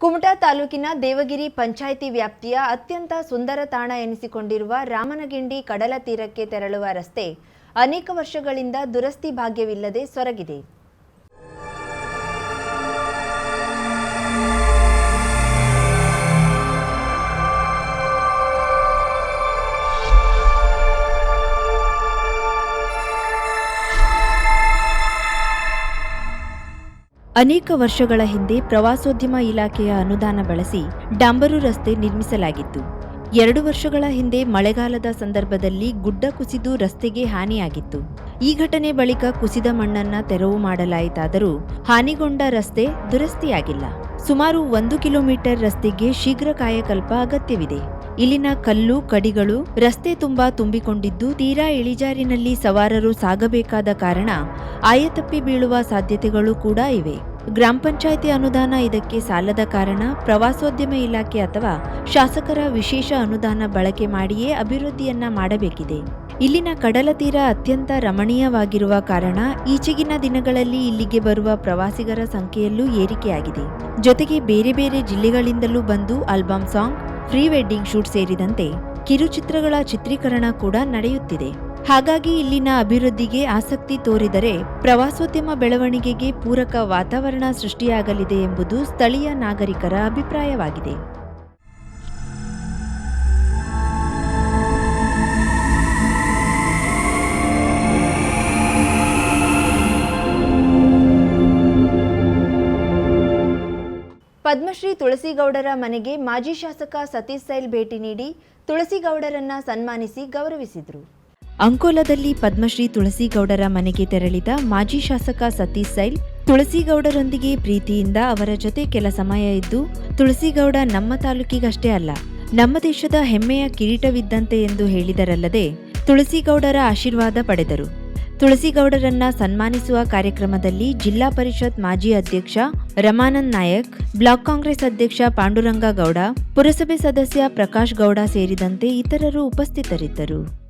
ಕುಮಟಾ ತಾಲೂಕಿನ ದೇವಗಿರಿ ಪಂಚಾಯಿತಿ ವ್ಯಾಪ್ತಿಯ ಅತ್ಯಂತ ಸುಂದರ ತಾಣ ಎನಿಸಿಕೊಂಡಿರುವ ರಾಮನಗಿಂಡಿ ಕಡಲ ತೀರಕ್ಕೆ ತೆರಳುವ ರಸ್ತೆ ಅನೇಕ ವರ್ಷಗಳಿಂದ ದುರಸ್ತಿ ಭಾಗ್ಯವಿಲ್ಲದೆ ಸೊರಗಿದೆ. ಅನೇಕ ವರ್ಷಗಳ ಹಿಂದೆ ಪ್ರವಾಸೋದ್ಯಮ ಇಲಾಖೆಯ ಅನುದಾನ ಬಳಸಿ ಡಾಂಬರು ರಸ್ತೆ ನಿರ್ಮಿಸಲಾಗಿತ್ತು. ಎರಡು ವರ್ಷಗಳ ಹಿಂದೆ ಮಳೆಗಾಲದ ಸಂದರ್ಭದಲ್ಲಿ ಗುಡ್ಡ ಕುಸಿದು ರಸ್ತೆಗೆ ಹಾನಿಯಾಗಿತ್ತು. ಈ ಘಟನೆ ಬಳಿಕ ಕುಸಿದ ಮಣ್ಣನ್ನ ತೆರವು ಮಾಡಲಾಯಿತಾದರೂ ಹಾನಿಗೊಂಡ ರಸ್ತೆ ದುರಸ್ತಿಯಾಗಿಲ್ಲ. ಸುಮಾರು ಒಂದು ಕಿಲೋಮೀಟರ್ ರಸ್ತೆಗೆ ಶೀಘ್ರ ಕಾಯಕಲ್ಪ ಅಗತ್ಯವಿದೆ. ಇಲ್ಲಿನ ಕಲ್ಲು, ಕಡಿಗಳು, ರಸ್ತೆ ತುಂಬಾ ತುಂಬಿಕೊಂಡಿದ್ದು ತೀರಾ ಇಳಿಜಾರಿನಲ್ಲಿ ಸವಾರರು ಸಾಗಬೇಕಾದ ಕಾರಣ ಆಯತಪ್ಪಿ ಬೀಳುವ ಸಾಧ್ಯತೆಗಳು ಕೂಡ ಇವೆ. ಗ್ರಾಮ ಪಂಚಾಯಿತಿ ಅನುದಾನ ಇದಕ್ಕೆ ಸಾಲದ ಕಾರಣ ಪ್ರವಾಸೋದ್ಯಮ ಇಲಾಖೆ ಅಥವಾ ಶಾಸಕರ ವಿಶೇಷ ಅನುದಾನ ಬಳಕೆ ಮಾಡಿಯೇ ಅಭಿವೃದ್ಧಿಯನ್ನ ಮಾಡಬೇಕಿದೆ. ಇಲ್ಲಿನ ಕಡಲ ತೀರ ಅತ್ಯಂತ ರಮಣೀಯವಾಗಿರುವ ಕಾರಣ ಈಚೆಗಿನ ದಿನಗಳಲ್ಲಿ ಇಲ್ಲಿಗೆ ಬರುವ ಪ್ರವಾಸಿಗರ ಸಂಖ್ಯೆಯಲ್ಲೂ ಏರಿಕೆಯಾಗಿದೆ. ಜೊತೆಗೆ ಬೇರೆ ಬೇರೆ ಜಿಲ್ಲೆಗಳಿಂದಲೂ ಬಂದು album song, pre wedding shoot ಸೇರಿದಂತೆ ಕಿರುಚಿತ್ರಗಳ ಚಿತ್ರೀಕರಣ ಕೂಡ ನಡೆಯುತ್ತಿದೆ. ಹಾಗಾಗಿ ಇಲ್ಲಿನ ಅಭಿವೃದ್ಧಿಗೆ ಆಸಕ್ತಿ ತೋರಿದರೆ ಪ್ರವಾಸೋದ್ಯಮ ಬೆಳವಣಿಗೆಗೆ ಪೂರಕ ವಾತಾವರಣ ಸೃಷ್ಟಿಯಾಗಲಿದೆ ಎಂಬುದು ಸ್ಥಳೀಯ ನಾಗರಿಕರ ಅಭಿಪ್ರಾಯವಾಗಿದೆ. ಪದ್ಮಶ್ರೀ ತುಳಸಿಗೌಡರ ಮನೆಗೆ ಮಾಜಿ ಶಾಸಕ ಸತೀಶ್ ಸೈಲ್ ಭೇಟಿ ನೀಡಿ ತುಳಸಿಗೌಡರನ್ನ ಸನ್ಮಾನಿಸಿ ಗೌರವಿಸಿದರು. ಅಂಕೋಲದಲ್ಲಿ ಪದ್ಮಶ್ರೀ ತುಳಸಿಗೌಡರ ಮನೆಗೆ ತೆರಳಿದ ಮಾಜಿ ಶಾಸಕ ಸತೀಶ್ ಸೈಲ್, ತುಳಸಿಗೌಡರೊಂದಿಗೆ ಪ್ರೀತಿಯಿಂದ ಅವರ ಜೊತೆ ಕೆಲ ಸಮಯ ಇದ್ದು, ತುಳಸಿಗೌಡ ನಮ್ಮ ತಾಲೂಕಿಗಷ್ಟೇ ಅಲ್ಲ, ನಮ್ಮ ದೇಶದ ಹೆಮ್ಮೆಯ ಕಿರೀಟವಿದ್ದಂತೆ ಎಂದು ಹೇಳಿದರಲ್ಲದೆ ತುಳಸಿಗೌಡರ ಆಶೀರ್ವಾದ ಪಡೆದರು. ತುಳಸಿಗೌಡರನ್ನ ಸನ್ಮಾನಿಸುವ ಕಾರ್ಯಕ್ರಮದಲ್ಲಿ ಜಿಲ್ಲಾ ಪರಿಷತ್ ಮಾಜಿ ಅಧ್ಯಕ್ಷ ರಮಾನಂದ್ ನಾಯಕ್, ಬ್ಲಾಕ್ ಕಾಂಗ್ರೆಸ್ ಅಧ್ಯಕ್ಷ ಪಾಂಡುರಂಗ ಗೌಡ ಪುರಸಭೆ ಸದಸ್ಯ ಪ್ರಕಾಶ್ ಗೌಡ ಸೇರಿದಂತೆ ಇತರರು ಉಪಸ್ಥಿತರಿದ್ದರು.